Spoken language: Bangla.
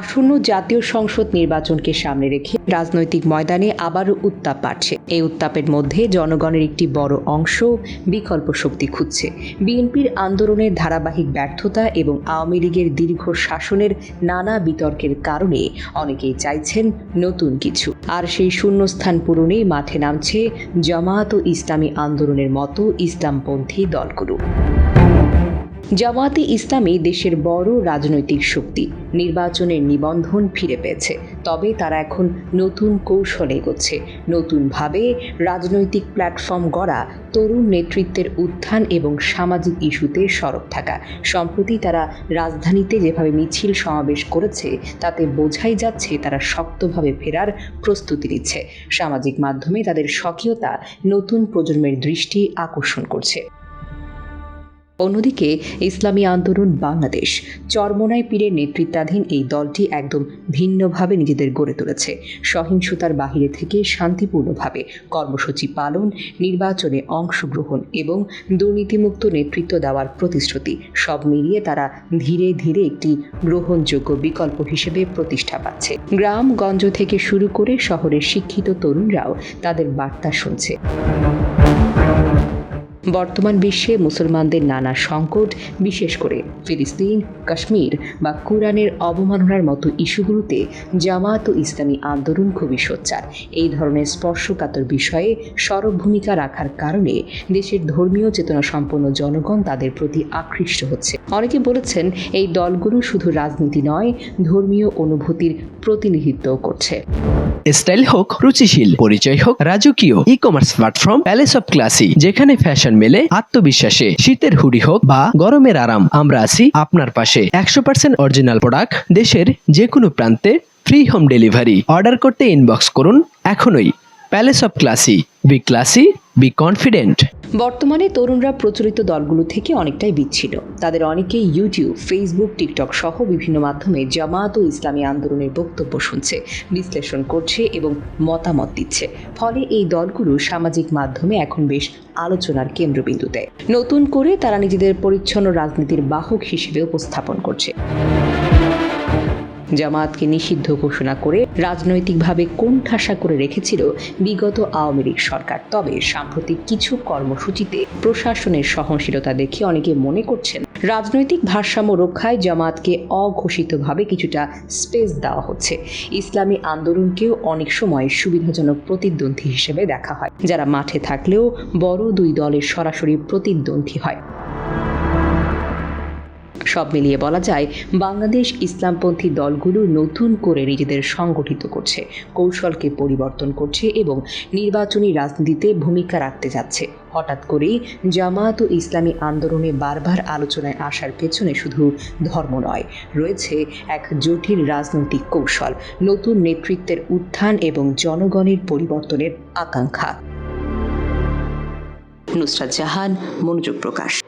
আসন্ন জাতীয় সংসদ নির্বাচনকে সামনে রেখে রাজনৈতিক ময়দানে আবারও উত্তাপ বাড়ছে। এই উত্তাপের মধ্যে জনগণের একটি বড় অংশ বিকল্প শক্তি খুঁজছে। বিএনপির আন্দোলনের ধারাবাহিক ব্যর্থতা এবং আওয়ামী লীগের দীর্ঘ শাসনের নানা বিতর্কের কারণে অনেকেই চাইছেন নতুন কিছু। আর সেই শূন্যস্থান পূরণে মাঠে নামছে জামায়াত ও ইসলামী আন্দোলনের মতো ইসলামপন্থী দলগুলো। জামায়াতে ইসলামী দেশের বড় রাজনৈতিক শক্তি। নির্বাচনের নিবন্ধন ফিরে পেয়েছে। তবে তারা এখন নতুন কৌশলে এগোচ্ছে। নতুনভাবে রাজনৈতিক প্ল্যাটফর্ম গড়া, তরুণ নেতৃত্বের উত্থান এবং সামাজিক ইস্যুতে সরব থাকা। সম্প্রতি তারা রাজধানীতে যেভাবে মিছিল সমাবেশ করেছে, তাতে বোঝাই যাচ্ছে তারা শক্তভাবে ফেরার প্রস্তুতি নিচ্ছে। সামাজিক মাধ্যমে তাদের স্বকীয়তা নতুন প্রজন্মের দৃষ্টি আকর্ষণ করছে। অন্যদিকে, ইসলামী আন্দোলন বাংলাদেশ। চরমোনাই পীরের নেতৃত্বাধীন এই দলটি একদম ভিন্নভাবে নিজেদের গড়ে তুলেছে। সহিংসতার বাহিরে থেকে শান্তিপূর্ণভাবে কর্মসূচি পালন, নির্বাচনে অংশগ্রহণ এবং দুর্নীতিমুক্ত নেতৃত্ব দেওয়ার প্রতিশ্রুতি সব মিলিয়ে তারা ধীরে ধীরে একটি গ্রহণযোগ্য বিকল্প হিসেবে প্রতিষ্ঠা পাচ্ছে। গ্রামগঞ্জ থেকে শুরু করে শহরের শিক্ষিত তরুণরাও তাদের বার্তা শুনছে। বর্তমান বিশ্বে মুসলমানদের নানা সংকট, বিশেষ করে ফিলিস্তিন, কাশ্মীর বা কোরআনের অবমাননার মতো ইস্যুগুলোতে জামাত ও ইসলামী আন্দোলন খুবই সোচ্চার। এই ধরনের স্পর্শকাতর বিষয়ে সরব ভূমিকা রাখার কারণে দেশের ধর্মীয় চেতনা সম্পন্ন জনগণ তাদের প্রতি আকৃষ্ট হচ্ছে। অনেকে বলেছেন এই দলগুলো শুধু রাজনীতি নয়, ধর্মীয় অনুভূতির প্রতিনিধিত্বও করছে। স্টাইল হোক, রুচিশীল, পরিচয় হোক, রাজকীয় e commerce platform palace of classy যেখানে ফ্যাশন মেলে আত্মবিশ্বাসে। শীতের হুডি হোক বা গরমের আরাম, আমরা আছি আপনার পাশে। একশো পার্সেন্ট অরিজিনাল প্রোডাক্ট দেশের যে কোনো প্রান্তে ফ্রি হোম ডেলিভারি। অর্ডার করতে ইনবক্স করুন এখনই। Palace of classy. Be classy, be confident. বর্তমানে তরুণরা প্রচলিত দলগুলো থেকে অনেকটাই বিচ্ছিন্ন। তাদের অনেকেই ইউটিউব ফেসবুক টিকটক সহ বিভিন্ন মাধ্যমে জামাত ও ইসলামী আন্দোলনের বক্তব্য শুনছে, বিশ্লেষণ করছে এবং মতামত দিচ্ছে। ফলে এই দলগুলো সামাজিক মাধ্যমে এখন বেশ আলোচনার কেন্দ্রবিন্দুতে নতুন করে তারা নিজেদের পরিচ্ছন্ন রাজনীতির বাহক হিসেবে উপস্থাপন করছে। জামায়াতকে নিষিদ্ধ ঘোষণা করে রাজনৈতিকভাবে কোণঠাসা করে রেখেছিল বিগত আওয়ামী লীগ সরকার। তবে সাম্প্রতিক কিছু কর্মসূচিতে প্রশাসনের সহনশীলতা দেখে অনেকে মনে করছেন রাজনৈতিক ভারসাম্য রক্ষায় জামায়াতকে অঘোষিতভাবে কিছুটা স্পেস দেওয়া হচ্ছে। ইসলামী আন্দোলনকেও অনেক সময় সুবিধাজনক প্রতিদ্বন্দ্বী হিসেবে দেখা হয়, যারা মাঠে থাকলেও বড় দুই দলের সরাসরি প্রতিদ্বন্দ্বী হয়। সব মিলিয়ে বলা যায়, বাংলাদেশ ইসলামপন্থী দলগুলো নতুন করে নিজেদের সংগঠিত করছে, কৌশলকে পরিবর্তন করছে এবং নির্বাচনী রাজনীতিতে ভূমিকা রাখতে যাচ্ছে। হঠাৎ করেই জামায়াত ও ইসলামী আন্দোলনে বারবার আলোচনায় আসার পেছনে শুধু ধর্ম নয়, রয়েছে এক জটিল রাজনৈতিক কৌশল, নতুন নেতৃত্বের উত্থান এবং জনগণের পরিবর্তনের আকাঙ্ক্ষা। নুসরাত জাহান, মনোযোগ প্রকাশ।